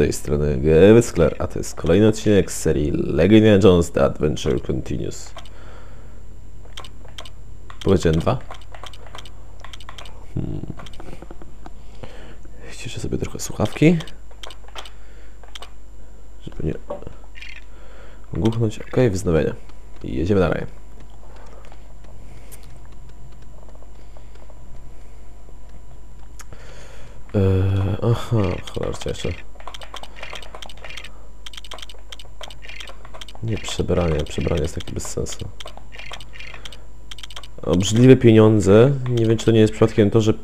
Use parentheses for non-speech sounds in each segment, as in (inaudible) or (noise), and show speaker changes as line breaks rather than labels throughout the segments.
tej strony Gewitzkler, a to jest kolejny odcinek z serii Lego Indiana Jones The Adventure Continues. Powiedziałem dwa? Hmm. Sobie trochę słuchawki. Żeby nie głuchnąć. Ok, wznowienie. I jedziemy dalej. Eee, aha, cholercie jeszcze. Nie przebranie, przebranie jest takie bez sensu. Obrzydliwe pieniądze. Nie wiem, czy to nie jest przypadkiem to, że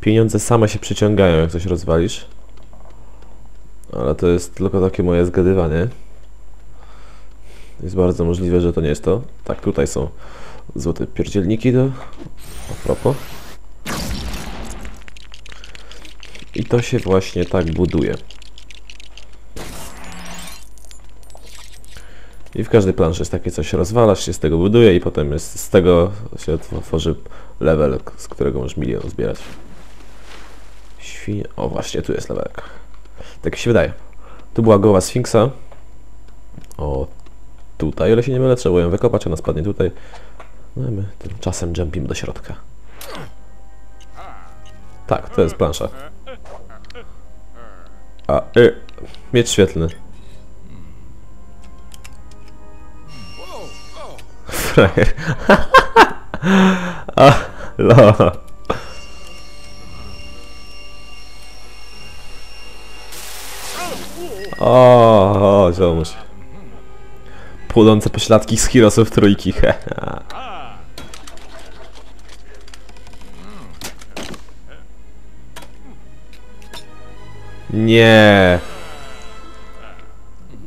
pieniądze same się przyciągają, jak coś rozwalisz. Ale to jest tylko takie moje zgadywanie. Jest bardzo możliwe, że to nie jest to. Tak, tutaj są złote pierdzielniki do... A propos. I to się właśnie tak buduje. I w każdej planszy jest takie coś rozwalasz, się z tego buduje i potem jest, z tego się tworzy level, z którego możesz milion zbierać. Świnie... O właśnie, tu jest levelek. Tak się wydaje. Tu była głowa Sfinksa. O, tutaj, ale się nie mylę, trzeba ją wykopać, ona spadnie tutaj. No i my tymczasem jumpimy do środka. Tak, to jest plansza. A, y, miecz świetlny. Frajer. (laughs) A, lo. O, o. Płonące pośladki z Heroesów trójki, (laughs) he. Nie.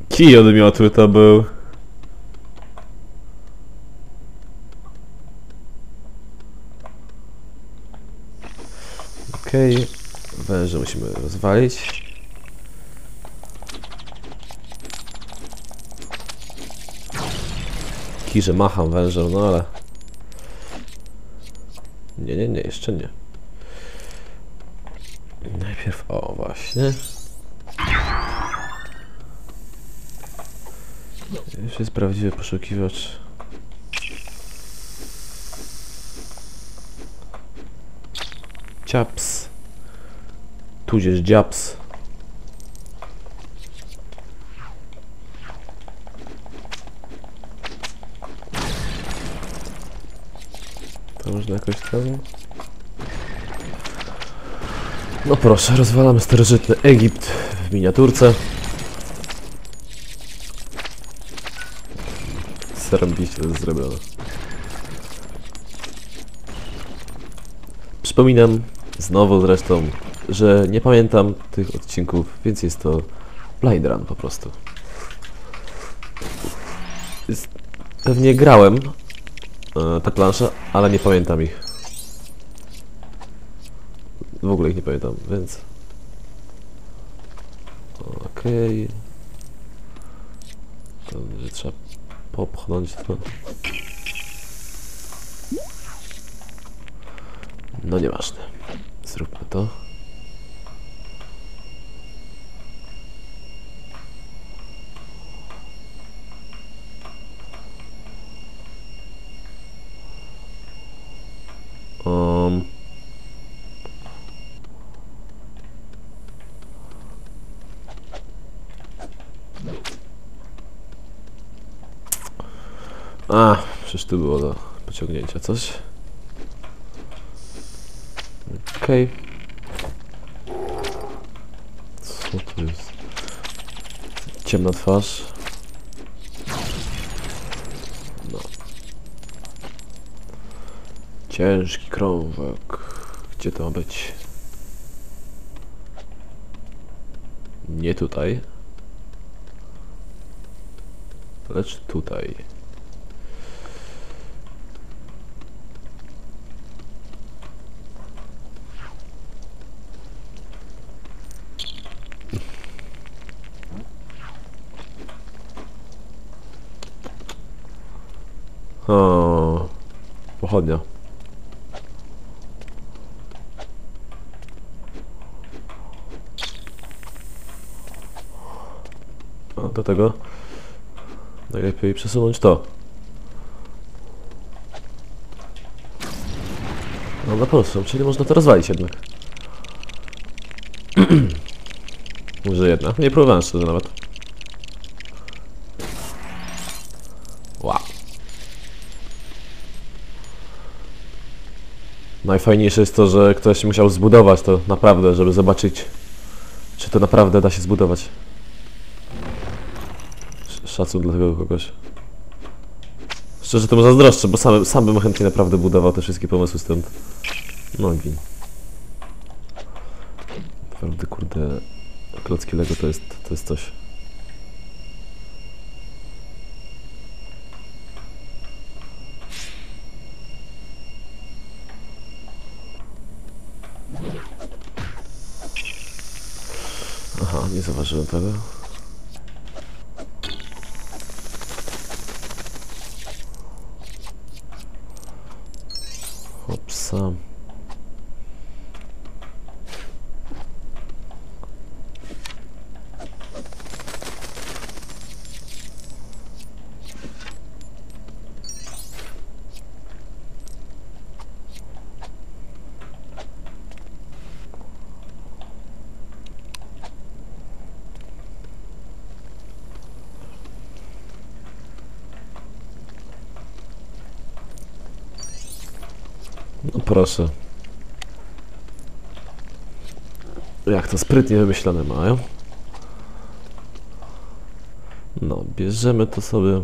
Kij od miotu to był. Okej. Okay. Węże musimy rozwalić. Kij, że macham wężem, no ale... Nie, nie, nie, jeszcze nie. Najpierw, o właśnie. Już jest prawdziwy poszukiwacz. Ciaps. Tudzież dziaps. To można jakoś tam... No proszę, rozwalamy starożytny Egipt w miniaturce. Zarąbiście to jest zrobione. Przypominam, znowu zresztą, że nie pamiętam tych odcinków, więc jest to blind run po prostu. Pewnie grałem e, te plansze, ale nie pamiętam ich. W ogóle ich nie pamiętam, więc... Okej... To będzie trzeba popchnąć to. No nieważne. To. Um. A, przecież tu było do pociągnięcia coś. Okej. Okay. Co tu jest? Twarz. No. Ciężki krążek. Gdzie to ma być? Nie tutaj. Lecz tutaj. O, pochodnia. A do tego najlepiej przesunąć to. No na proszę, czyli można to rozwalić jednak. (clears throat) Może jednak. Nie próbowałem szczerze nawet. Najfajniejsze jest to, że ktoś musiał zbudować to naprawdę, żeby zobaczyć, czy to naprawdę da się zbudować. Sz- Szacun dla tego kogoś. Szczerze to mu zazdroszczę, bo sam, sam bym chętnie naprawdę budował te wszystkie pomysły stąd. Nogi. Naprawdę kurde, klocki Lego to jest, to jest coś. Aha, nie zauważyłem tego. Hopsa. No proszę. Jak to sprytnie wymyślone mają. No, bierzemy to sobie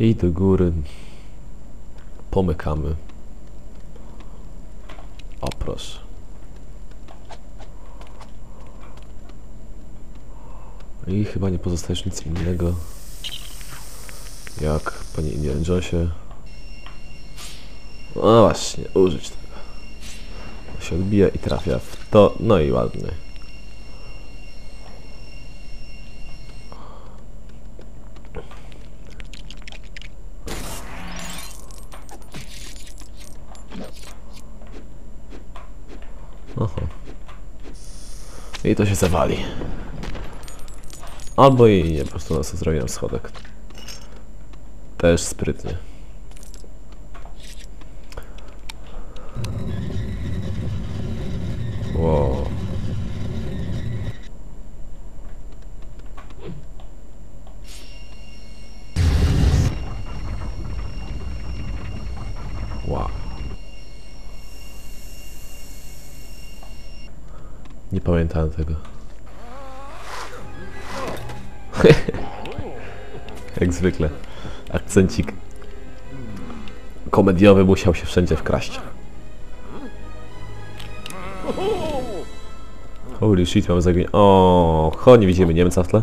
i do góry pomykamy. O, proszę. I chyba nie pozostaje nic innego jak, panie Indiana Jonesie, no właśnie, użyć tego. To się odbija i trafia w to, no i ładny. Oho. I to się zawali. Albo i nie, po prostu nas zrobiłem schodek. Też sprytnie. Nie pamiętałem tego. (laughs) Jak zwykle. Akcencik komediowy musiał się wszędzie wkraść. Holy shit, mamy zaginienie. O, ho, nie widzimy Niemca w tle.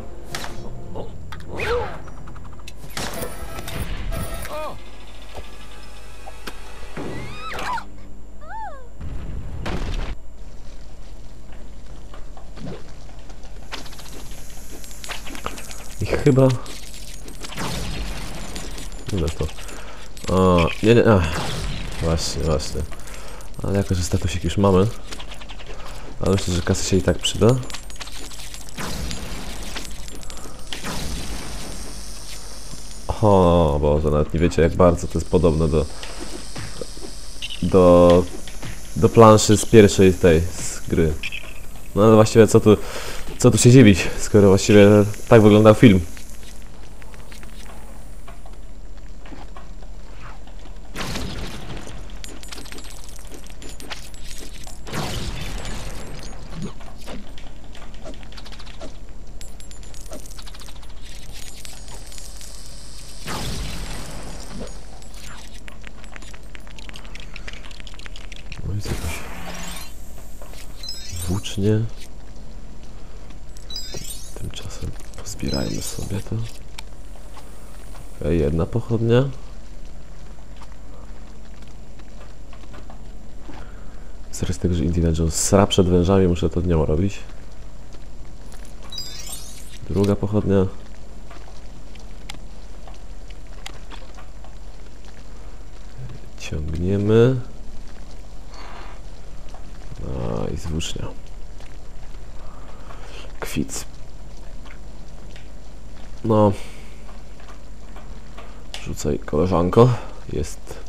Chyba... Nie to. O, nie, nie, ach. Właśnie, właśnie. Ale jako, że statusik już mamy, ale myślę, że kasy się i tak przyda. O Boże, nawet nie wiecie jak bardzo to jest podobne do do do planszy z pierwszej tej z gry. No ale właściwie co tu co tu się dziwić, skoro właściwie tak wyglądał film. No jest jakoś Tymczasem pozbierajmy sobie to. Jedna pochodnia. Z tego, że Indiana Jones sra przed wężami, muszę to dnią robić. Druga pochodnia. Ciągniemy. No i z No. Rzucaj koleżanko. Jest.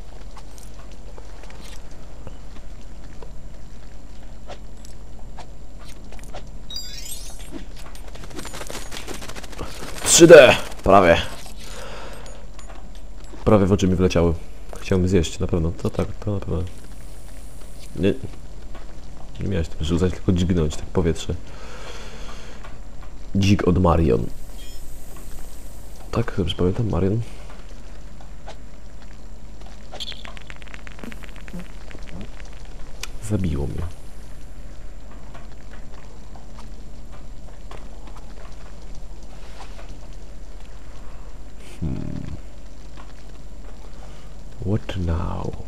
Trzy D! Prawie. Prawie w oczy mi wleciały. Chciałbym zjeść, na pewno. To tak, to na pewno. Nie. Nie miałeś tym rzucać, tylko dźgnąć tak powietrze. Dzik od Marion. Tak, dobrze pamiętam, Marion. Zabiło mnie. Hmm. What now?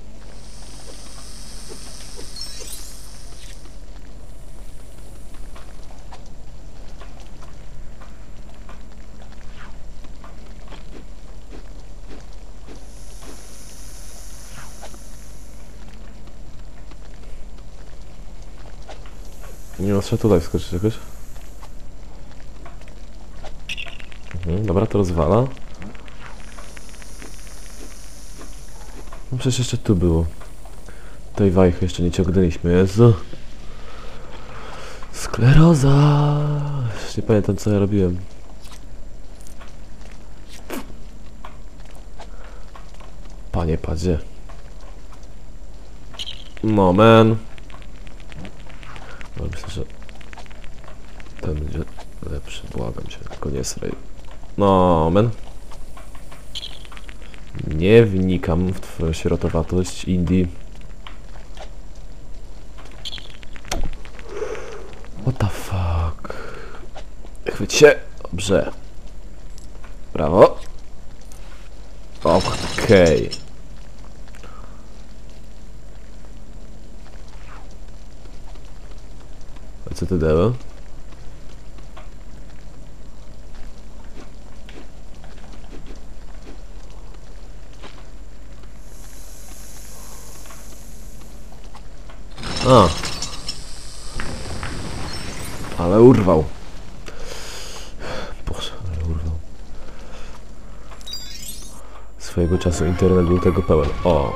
Nie no, trzeba tutaj wskoczyć jakoś. Mhm, dobra, to rozwala. No przecież jeszcze tu było. Tej wajchy jeszcze nie ciągnęliśmy, Jezu. Skleroza! Już nie pamiętam co ja robiłem. Panie padzie. No man. No myślę, że ten będzie lepszy, błagam cię, tylko nie srej. No man. Nie wnikam w twoją sierotowatość, Indie. What the fuck? Chwyć się. Dobrze. Brawo. Okej. A co ty dało? A. Ale urwał. Boże, ale urwał. Swojego czasu internet był tego pełen. O.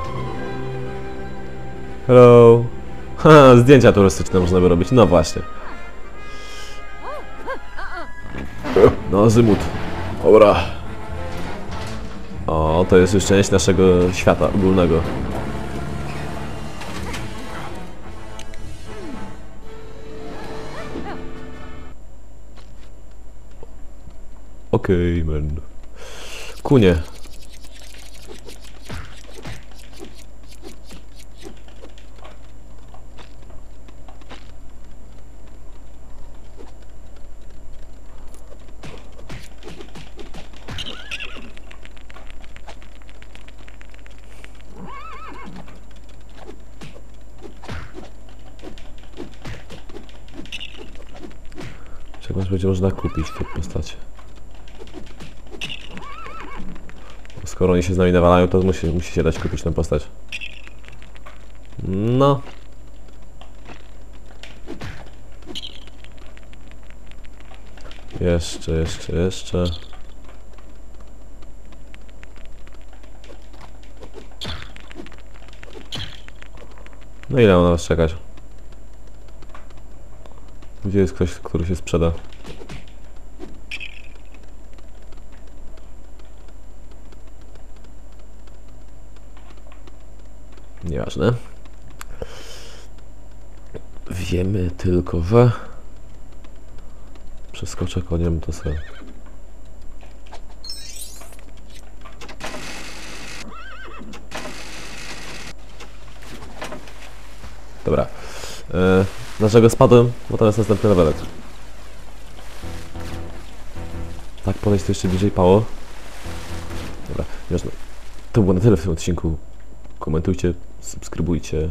Hello. Ha, zdjęcia turystyczne można by robić. No właśnie. No, Zymut. Dobra. O, to jest już część naszego świata ogólnego. Okej, man. Kunie. Czegoś będzie można kupić w tej postaci. Skoro oni się z nami nawalają, to musi, musi się dać kupić tę postać. No. Jeszcze, jeszcze, jeszcze. No ile mam na was czekać? Gdzie jest ktoś, który się sprzeda? Nieważne. Wiemy tylko, że przeskoczę koniem to sobie. Dobra. E, dlaczego spadłem? Bo to jest następny levelek. Tak, podejść to jeszcze bliżej pało. Dobra, nieważne. To było na tyle w tym odcinku. Komentujcie, subskrybujcie.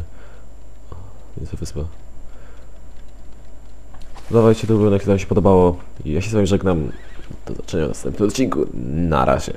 Nie za wyspa. Dawajcie do jak wam się podobało. Ja się z wami żegnam. Do zobaczenia w następnym odcinku. Na razie.